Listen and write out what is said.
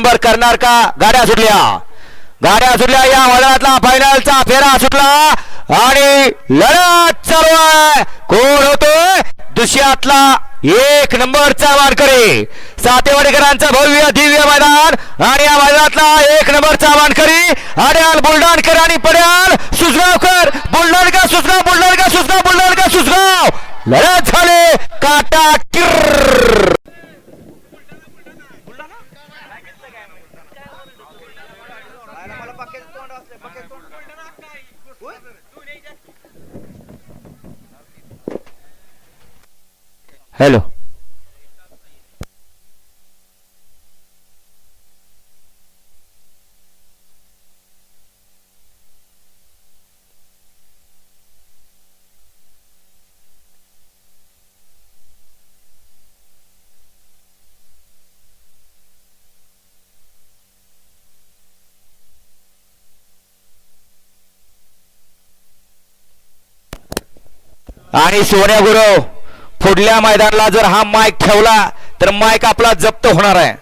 Number करणार का? गाड्या सुटल्या. गाड्या सुटल्या या मैदानातला फायनलचा फेरा सुटला. आणि लढत चालू आहे. कोण होतोय दुसऱ्यातला एक नंबरचा वानकरी सातेवाडीकरांचा भव्य दिव्य मैदान. आणि या मैदानातला एक नंबरचा वानकरी अड्याल बुलडाणकर आणि पड्याल सुजगावकर. बुलडाणकर सुजगाव बुलडाणकर सुजगाव बुलडाणकर सुजगाव. लढत झाले. काटा किर्र. हॅलो. आणि सोन्या गुरव पुढल्या मैदानाला जर हा माईक ठेवला तर माईक आपला जप्त होणार आहे.